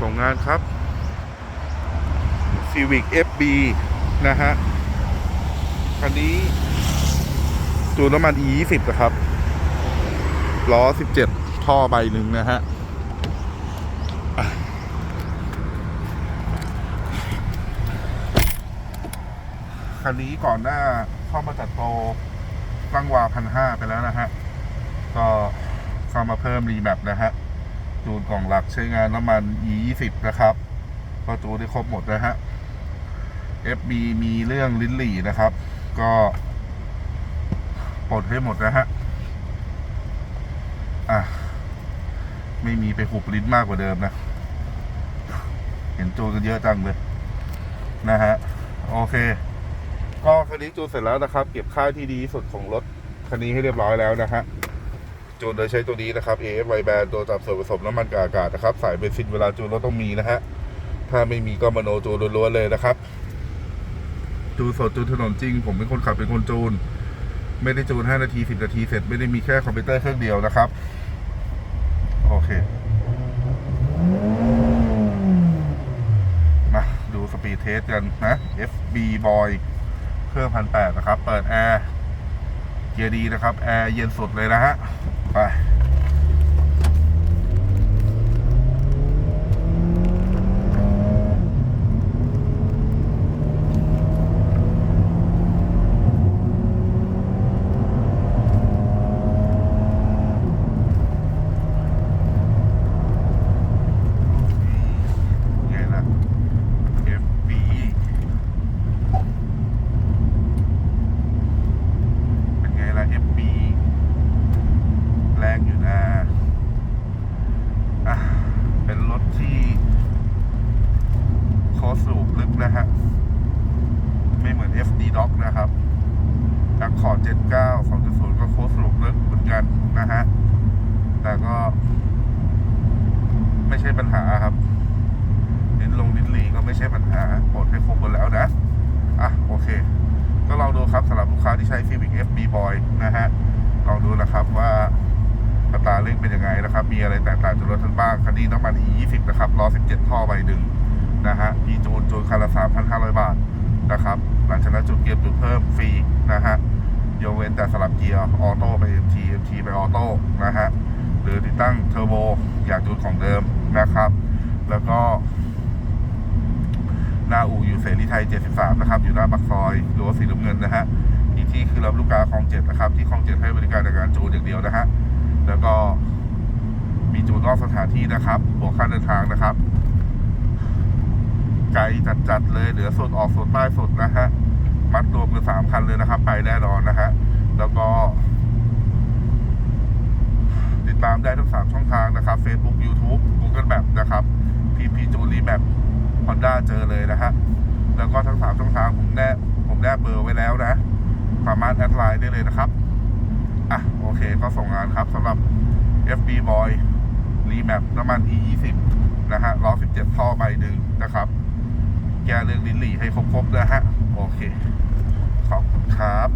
ส่งงานครับ Civic FB นะฮะ คันนี้จูนน้ำมัน E 2 0 นะครับ ล้อ 17 ท่อใบหนึ่งนะฮะ คันนี้ก่อนหน้าเข้ามาจัดโปรตั้งวาพันห้าไปแล้วนะฮะ ก็เข้ามาเพิ่มรีแมปนะฮะ จูนกล่องหลักใช้งานน้ำมัน E 2 0 นะครับก็จูได้ครบหมดนะฮะ FB มีเรื่องลิ้นหลี่นะครับ ก็ปลดให้หมดนะฮะ อะ ไม่มีไปหุบลิ้นมากกว่าเดิมนะ เห็นจูนกันเยอะจังเลย นะฮะ โอเค ก็คันนี้จูนเสร็จแล้วนะครับ เก็บค่าที่ดีสุดของรถคันนี้ให้เรียบร้อยแล้วนะฮะ จูนโดยใช้ตัวนี้นะครับ AF y b a n ตัวจับส่วนผสมน้ำมันกับอากาศนะครับ สายเบนซินเวลาจูนรถต้องมีนะฮะ ถ้าไม่มีก็มโนจูนล้วนๆเลยนะครับ จูนสดจูนถนนจริง ผมเป็นคนขับเป็นคนจูน ไม่ได้จูน 5 นาที 10 นาทีเสร็จ ไม่ได้มีแค่คอมพิวเตอร์เครื่องเดียวนะครับ โอเค มาดูสปีดเทสกันนะ FB Boy เครื่องพันแปดนะครับ เปิดแอร์เกียร์ดีนะครับ แอร์เย็นสุดเลยนะฮะ ไป ไงล่ะ FB เป็นไงล่ะ FB แรงอยู่นะ อะ เป็นรถที่โคอ สูบลึกนะฮะ ไม่เหมือน FD Doc นะครับจากขอด79 2.0 ก็โคสรุปลึกเหมือนกันนะฮะ แต่ก็ ไม่ใช่ปัญหาครับลิ้นลงลิ้นหลีก็ไม่ใช่ปัญหาปลดให้ครบหมดแล้วนะ อะ โอเค ก็ลองดูครับสำหรับลูกค้าที่ใช้ Civic FB Boy นะฮะ ลองดูนะครับว่าอัตราเร่งเป็นยังไงนะครับ มีอะไรแตกต่างจากรถท่านบ้างคันนี้น้ำมัน E 2 0 นะครับล้อ17 ท่อใบหนึ่ง นะฮะพี่จูนจูนคันละ3,500บาทนะครับ หลังจากนั้นจุดเกียร์จุดเพิ่มฟรีนะฮะยกเว้นแต่สลับเกียร์ออโต้ไป MT MT ไปออโต้นะฮะหรือติดตั้งเทอร์โบอย่างจูนของเดิมนะครับ แล้วก็หน้าอู่อยู่เสรีไทย 73 นะครับ อยู่หน้าปากซอยรั้วสีน้ำเงินนะฮะอีกที่คือรับลูกค้าคลองเจ็ดนะครับ ที่คลองเจ็ดให้บริการในการจูนอย่างเดียวนะฮะแล้วก็มีจูนนอกสถานที่นะครับบวกค่าเดินทางนะครับ ไกลจัดๆเลยเหลือส่วนออกส่วนใต้สุดนะฮะมัดรวมกันสามคันเลยนะครับ ไปแน่นอนนะฮะแล้วก็ ติดตามได้ทั้งสามช่องทางนะครับ Facebook YouTube Google Map นะครับ PP จูนรีแมปฮอนด้าเจอเลยนะฮะแล้วก็ทั้งสามช่องทางผมแนบผมแนบเบอร์ไว้แล้วนะสามารถแอดไลน์ได้เลยนะครับอะโอเคก็ส่งงานครับสำหรับ FB Boy Remap น้ำมัน E 2 0 นะฮะล้อ17ท่อใบหนึ่งนะครับ แก้เรื่องลิ้นหลี่ให้ครบๆนะฮะ โอเค ขอบคุณครับ